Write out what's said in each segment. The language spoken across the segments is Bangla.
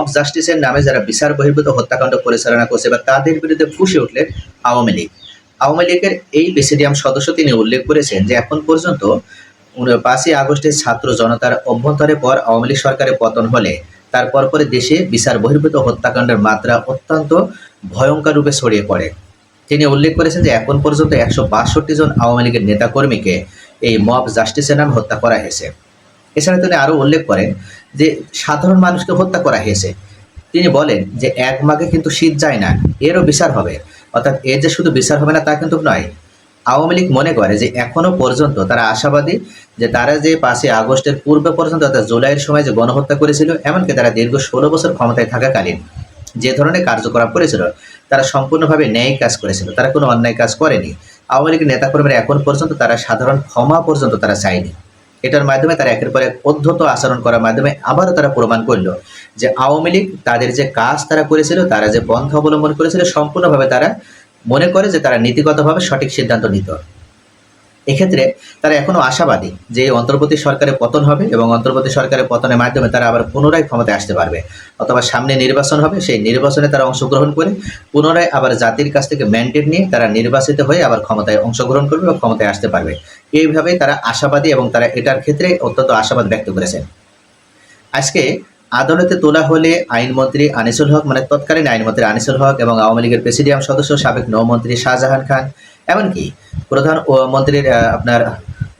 অফ জাস্টিসের নামে যারা বিচার বহির্ভূত হত্যাকাণ্ড পরিচালনা করছে বা তাদের বিরুদ্ধে ফুসে উঠলেন আওয়ামী লীগ। আওয়ামী লীগের এই প্রেসিডিয়াম সদস্য তিনি উল্লেখ করেছেন যে এখন পর্যন্ত পাঁচই ছাত্র জনতার অভ্যন্তরে পর আওয়ামী লীগ সরকারের পতন হলে তারপর পরে দেশে বিচার বহির্ভূত হত্যাকাণ্ডের মাত্রা অত্যন্ত ভয়ঙ্কর রূপে ছড়িয়ে পড়ে। তিনি উল্লেখ করেছেন যে এখন পর্যন্ত একশো বাষট্টি জন আওয়ামী লীগের নেতাকর্মীকে এই মব জাস্টিসের নামে হত্যা করা হয়েছে। এছাড়া তিনি আরও উল্লেখ করেন যে সাধারণ মানুষকে হত্যা করা হয়েছে, তিনি বলেন যে এক মাঘে কিন্তু শীত যায় না, এরও বিচার হবে। অর্থাৎ এর যে শুধু বিচার হবে না তা কিন্তু নয়। আওয়ামী লীগ মনে করে যে এখনও পর্যন্ত তারা আশাবাদী যে তারা যে পাঁচই আগস্টের পূর্বে পর্যন্ত অর্থাৎ জুলাইয়ের সময় যে গণহত্যা করেছিল, এমনকি তারা দীর্ঘ ষোলো বছর ক্ষমতায় থাকাকালীন যে ধরনের কার্যকলাপ করেছিল, তারা সম্পূর্ণভাবে ন্যায় কাজ করেছিল। তারা কোনো অন্যায় কাজ করেনি। আওয়ামী লীগের নেতাকর্মীরা এখন পর্যন্ত তারা সাধারণ ক্ষমা পর্যন্ত তারা চায়নি। এটার মাধ্যমে তারা একের পর এক অধ্যত আচরণ করার মাধ্যমে আবারও তারা প্রমাণ করল যে আওয়ামী লীগ তাদের যে কাজ তারা করেছিল, তারা যে পন্থা অবলম্বন করেছিল, সম্পূর্ণভাবে তারা মনে করে যে তারা নীতিগতভাবে সঠিক সিদ্ধান্ত নিত। এক্ষেত্রে তারা এখনও আশাবাদী যে অন্তর্বর্তী সরকারের পতন হবে এবং অন্তর্বর্তী সরকারের পতনের মাধ্যমে তারা আবার পুনরায় ক্ষমতায় আসতে পারবে। অথবা সামনে নির্বাচন হবে, সেই নির্বাচনে তারা অংশগ্রহণ করে পুনরায় আবার জাতির কাছ থেকে ম্যান্ডেট নিয়ে তারা নির্বাচিত হয়ে আবার ক্ষমতায় অংশগ্রহণ করবে এবং ক্ষমতায় আসতে পারবে। এইভাবেই তারা আশাবাদী এবং তারা এটার ক্ষেত্রে অত্যন্ত আশাবাদ ব্যক্ত করেছেন। আজকে আদালতে তোলা হলে আইনমন্ত্রী আনিসুল হক মানে তৎকালীন আইনমন্ত্রী আনিসুল হক এবং আওয়ামী লীগের প্রেসিডিয়াম সদস্য, সাবেক নৌমন্ত্রী শাহজাহান খান, এমনকি প্রধান মন্ত্রীর আপনার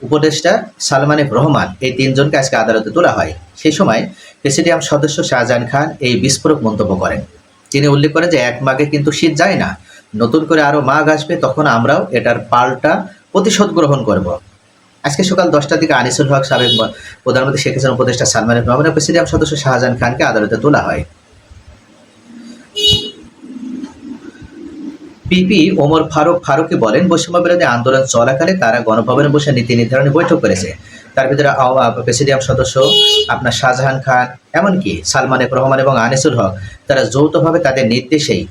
উপদেষ্টা সালমান রহমান, এই তিনজনকে আজকে আদালতে তোলা হয়। সেই সময় প্রেসিডিয়াম সদস্য শাহজাহান খান এই বিস্ফোরক মন্তব্য করেন। তিনি উল্লেখ করেন যে, এক মাঘে কিন্তু শীত যায় না। নতুন করে আরও মাঘ আসবে, তখন আমরাও এটার পাল্টা প্রতিশোধ গ্রহণ করব। আজকে সকাল দশটার দিকে আনিসুল হক সাবেক প্রধানমন্ত্রী শেখ হাসিনার উপদেষ্টা সালমান রহমানের প্রেসিডিয়াম সদস্য শাহজাহান খানকে আদালতে তোলা হয়। পিপি ওমর ফারুক ফারুকি বলেন, বৈষম্য বিরোধী আন্দোলন চলাকালে তারা গণভবনে বসে নীতি নির্ধারণী বৈঠক করেছে। তার ভিতরে প্রেসিডিয়াম সদস্য আপনার শাহজাহান খান, এমনকি সালমান রহমান এবং আনিসুল হক, তারা যৌথভাবে তাদের নির্দেশেই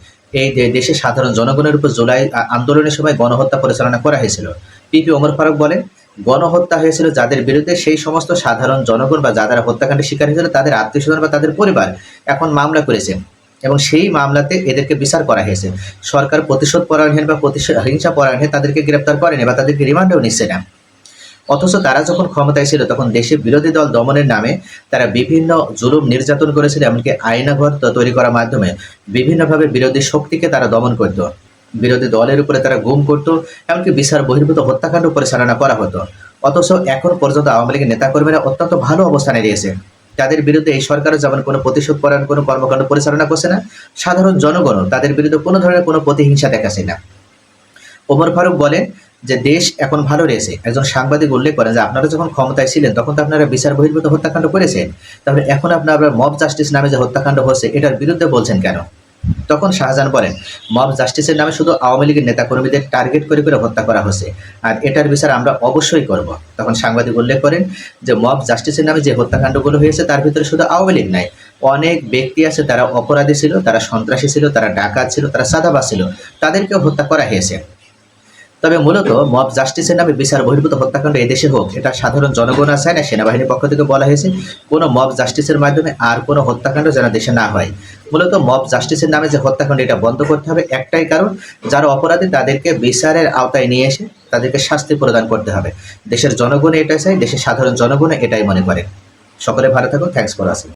এই দেশে সাধারণ জনগণের উপর জুলাই আন্দোলনের সময় গণহত্যা পরিচালনা করা হয়েছিল। পিপি ওমর ফারুক বলেন গণহত্যা হয়েছিল যাদের বিরুদ্ধে, সেই সমস্ত সাধারণ জনগণ বা যারা হত্যাকাণ্ডের শিকার হয়েছিল, তাদের আত্মীয় স্বজন বা তাদের পরিবার এখন মামলা করেছে এবং সেই মামলাতে এদেরকে বিচার করা হয়েছে। সরকার প্রতিশোধ পরায়ণ বা হিংসা পরায়ণ তাদেরকে গ্রেপ্তার করেনি বা তাদেরকে রিমান্ডেও নিচ্ছে না। অথচ তারা যখন ক্ষমতায় ছিল, তখন দেশে বিরোধী দল দমনের নামে তারা বিভিন্ন জুলুম নির্যাতন করেছিল, এমনকি আইনাঘর তৈরি করার মাধ্যমে বিভিন্নভাবে বিরোধী শক্তিকে তারা দমন করত। বিরোধী দলের উপরে তারা গুম করত, এমনকি বিচার বহির্ভূত হত্যাকাণ্ড পরিচালনা করা হতো। অথচ এখন পর্যন্ত আওয়ামী লীগের নেতাকর্মীরা অত্যন্ত ভালো অবস্থানে রয়েছে। তাদের বিরুদ্ধে এই সরকারও যেমন কোনো প্রতিশোধ পরায়ণ কোনো কর্মকাণ্ড পরিচালনা করছে না, সাধারণ জনগণও তাদের বিরুদ্ধে কোনো ধরনের কোনো প্রতিহিংসা দেখাচ্ছে না। ওমর ফারুক বলেন যে, দেশ এখন ভালো রয়েছে। একজন সাংবাদিক উল্লেখ করেন যে, আপনারা যখন ক্ষমতায় ছিলেন, তখন তো আপনারা বিচার বহির্ভূত হত্যাকাণ্ড করেছেন। তাহলে এখন আপনারা মব জাস্টিস নামে যে হত্যাকাণ্ড হচ্ছে, এটার বিরুদ্ধে বলছেন কেন? তখন শাহজাহান বলেন, মব জাস্টিসের নামে শুধু আওয়ামী লীগের নেতাকর্মীদের টার্গেট করে করে হত্যা করা হচ্ছে আর এটার বিচার আমরা অবশ্যই করব। তখন সাংবাদিক উল্লেখ করেন যে, মব জাস্টিসের নামে যে হত্যাকাণ্ডগুলো হয়েছে, তার ভিতরে শুধু আওয়ামী লীগ নাই। অনেক ব্যক্তি আছে, তারা অপরাধী ছিল, তারা সন্ত্রাসী ছিল, তারা ডাকাত ছিল, তারা সাদাবাস ছিল। তাদেরকেও হত্যা করা হয়েছে। তবে মূলত মব জাস্টিসের নামে বিচার বহির্ভূত হত্যাকাণ্ড এদেশে হোক, এটা সাধারণ জনগণ আছে না, সেনাবাহিনীর পক্ষ থেকে বলা হয়েছে, কোনো মব জাস্টিসের মাধ্যমে আর কোনো হত্যাকাণ্ড যেন দেশে না হয়। মূলত মব জাস্টিসের নামে যে হত্যাকাণ্ড এটা বন্ধ করতে হবে একটাই কারণ, যারা অপরাধী তাদেরকে বিচারের আওতায় নিয়ে এসে তাদেরকে শাস্তি প্রদান করতে হবে। দেশের জনগণ এটাই চাই দেশের সাধারণ জনগণ এটাই মনে করে। সকলে ভালো থাকুন থ্যাংকস ফর আসিং